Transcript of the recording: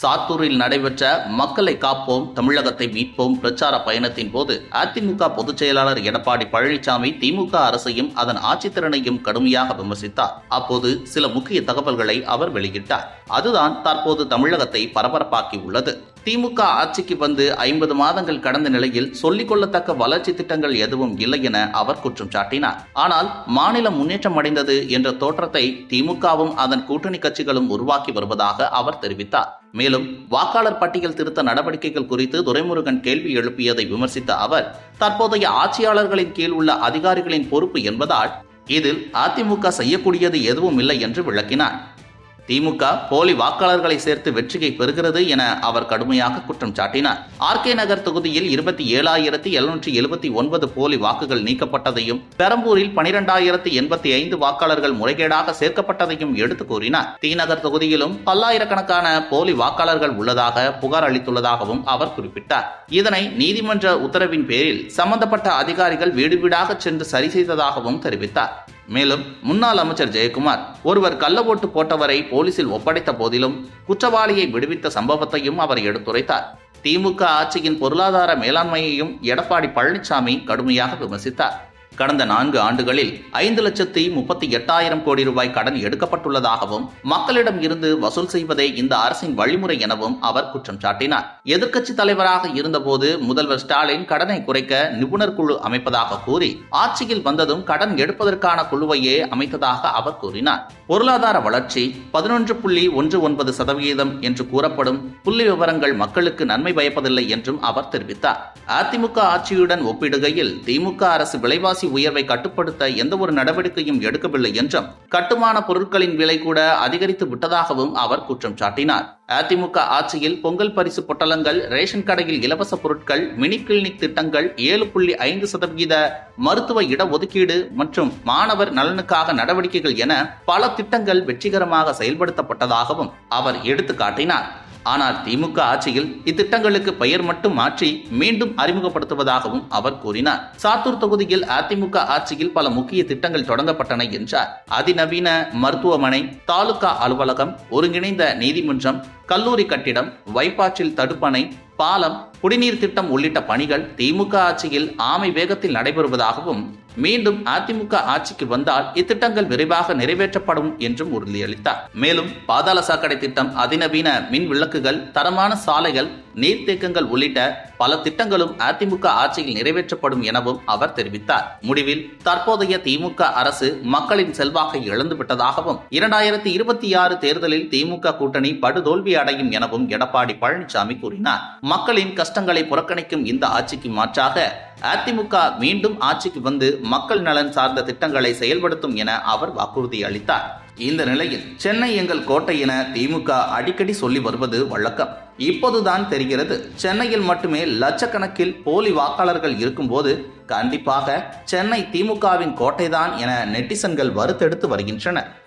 சாத்தூரில் நடைபெற்ற மக்களை காப்போம் தமிழகத்தை மீட்போம் பிரச்சார பயணத்தின் போது அதிமுக பொதுச் செயலாளர் எடப்பாடி பழனிசாமி திமுக அரசையும் அதன் ஆட்சித்திறனையும் கடுமையாக விமர்சித்தார். அப்போது சில முக்கிய தகவல்களை அவர் வெளியிட்டார். அதுதான் தற்போது தமிழகத்தை பரபரப்பாக்கி உள்ளது. திமுக ஆட்சிக்கு வந்து ஐம்பது மாதங்கள் கடந்த நிலையில் சொல்லிக் கொள்ளத்தக்க வளர்ச்சி திட்டங்கள் எதுவும் இல்லை என அவர் குற்றம் சாட்டினார். ஆனால் மாநிலம் முன்னேற்றம் அடைந்தது என்ற தோற்றத்தை திமுகவும் அதன் கூட்டணி கட்சிகளும் உருவாக்கி வருவதாக அவர் தெரிவித்தார். மேலும் வாக்காளர் பட்டியல் திருத்த நடவடிக்கைகள் குறித்து துரைமுருகன் கேள்வி எழுப்பியதை விமர்சித்த அவர் தற்போதைய ஆட்சியாளர்களின் கீழ் உள்ள அதிகாரிகளின் பொறுப்பு என்பதால் இதில் அதிமுக செய்யக்கூடியது எதுவும் இல்லை என்று விளக்கினார். திமுக போலி வாக்காளர்களை சேர்த்து வெற்றியை பெறுகிறது என அவர் கடுமையாக குற்றம் சாட்டினார். ஆர்கே நகர் தொகுதியில் இருபத்தி ஏழாயிரத்தி எழுநூற்றி எழுபத்தி ஒன்பது போலி வாக்குகள் நீக்கப்பட்டதையும் பெரம்பூரில் பனிரெண்டாயிரத்தி எண்பத்தி ஐந்து வாக்காளர்கள் முறைகேடாக சேர்க்கப்பட்டதையும் எடுத்து கூறினார். தீநகர் தொகுதியிலும் பல்லாயிரக்கணக்கான போலி வாக்காளர்கள் உள்ளதாக புகார் அளித்துள்ளதாகவும் அவர் குறிப்பிட்டார். இதனை நீதிமன்ற உத்தரவின் பேரில் சம்பந்தப்பட்ட அதிகாரிகள் வீடு வீடாக சென்று சரி செய்ததாகவும் தெரிவித்தார். மேலும் முன்னாள் அமைச்சர் ஜெயக்குமார் ஒருவர் கள்ள ஓட்டு போட்டவரை போலீசில் ஒப்படைத்த போதிலும் குற்றவாளியை விடுவித்த சம்பவத்தையும் அவர் எடுத்துரைத்தார். திமுக ஆட்சியின் பொருளாதார மேலாண்மையையும் எடப்பாடி பழனிசாமி கடுமையாக விமர்சித்தார். கடந்த நான்கு ஆண்டுகளில் ஐந்து லட்சத்தி முப்பத்தி எட்டாயிரம் கோடி ரூபாய் கடன் எடுக்கப்பட்டுள்ளதாகவும் மக்களிடம் இருந்து வசூல் செய்வதே இந்த அரசின் வழிமுறை எனவும் அவர் குற்றம் சாட்டினார். எதிர்க்கட்சி தலைவராக இருந்தபோது முதல்வர் ஸ்டாலின் கடனை குறைக்க நிபுணர் குழு அமைப்பதாக கூறி ஆட்சியில் வந்ததும் கடன் எடுப்பதற்கான குழுவையே அமைத்ததாக அவர் கூறினார். பொருளாதார வளர்ச்சி பதினொன்று புள்ளி ஒன்று ஒன்பது சதவிகிதம் என்று கூறப்படும் புள்ளி விவரங்கள் மக்களுக்கு நன்மை பயப்பதில்லை என்றும் அவர் தெரிவித்தார். அதிமுக ஆட்சியுடன் ஒப்பிடுகையில் திமுக அரசு விலைவாசி உயர்வை கட்டுப்படுத்த எந்த ஒரு நடவடிக்கையும் எடுக்கவில்லை என்றும் கட்டுமான பொருட்களின் விலை கூட அதிகரித்து விட்டதாகவும் அவர் குற்றம் சாட்டினார். அதிமுக ஆட்சியில் பொங்கல் பரிசு பொட்டலங்கள் ரேஷன் கடையில் இலவச பொருட்கள் மினி கிளினிக் திட்டங்கள் ஏழு புள்ளி ஐந்து சதவிகித மருத்துவ இடஒதுக்கீடு மற்றும் மாணவர் நலனுக்காக நடவடிக்கைகள் என பல திட்டங்கள் வெற்றிகரமாக செயல்படுத்தப்பட்டதாகவும் அவர் எடுத்து காட்டினார் ஆனால் திமுக ஆட்சியில் இத்திட்டங்களுக்கு பெயர் மட்டும் மாற்றி மீண்டும் அறிமுகப்படுத்துவதாகவும் அவர் கூறினார். சாத்தூர் தொகுதியில் அதிமுக ஆட்சியில் பல முக்கிய திட்டங்கள் தொடங்கப்பட்டன என்றார். அதிநவீன மருத்துவமனை தாலுகா அலுவலகம் ஒருங்கிணைந்த நீதிமன்றம் கல்லூரி கட்டிடம் வைப்பாற்றில் தடுப்பணை பாலம் குடிநீர் திட்டம் உள்ளிட்ட பணிகள் திமுக ஆட்சியில் ஆமை வேகத்தில் நடைபெறுவதாகவும் மீண்டும் அதிமுக ஆட்சிக்கு வந்தால் இத்திட்டங்கள் விரைவாக நிறைவேற்றப்படும் என்றும் உறுதியளித்தார். மேலும் பாதாள சாக்கடை திட்டம் அதிநவீன மின் விளக்குகள் தரமான சாலைகள் நீர்த்தேக்கங்கள் உள்ளிட்ட பல திட்டங்களும் அதிமுக ஆட்சியில் நிறைவேற்றப்படும் எனவும் அவர் தெரிவித்தார். முடிவில் தற்போதைய திமுக அரசு மக்களின் செல்வாக்கை இழந்துவிட்டதாகவும் இரண்டாயிரத்தி இருபத்தி ஆறு தேர்தலில் திமுக கூட்டணி படுதோல்வி அடையும் எனவும் எடப்பாடி பழனிசாமி கூறினார். மக்களின் கஷ்டங்களை புறக்கணிக்கும் இந்த ஆட்சிக்கு மாற்றாக அதிமுக மீண்டும் ஆட்சிக்கு வந்து மக்கள் நலன் சார்ந்த திட்டங்களை செயல்படுத்தும் என அவர் வாக்குறுதி அளித்தார். இந்த நிலையில் சென்னை எங்கள் கோட்டை என திமுக அடிக்கடி சொல்லி வருவது வழக்கம். இப்போதுதான் தெரிகிறது சென்னையில் மட்டுமே லட்சக்கணக்கில் போலி வாக்காளர்கள் இருக்கும்போது கண்டிப்பாக சென்னை திமுகவின் கோட்டைதான் என நெட்டிசன்கள் வறுத்தெடுத்து வருகின்றனர்.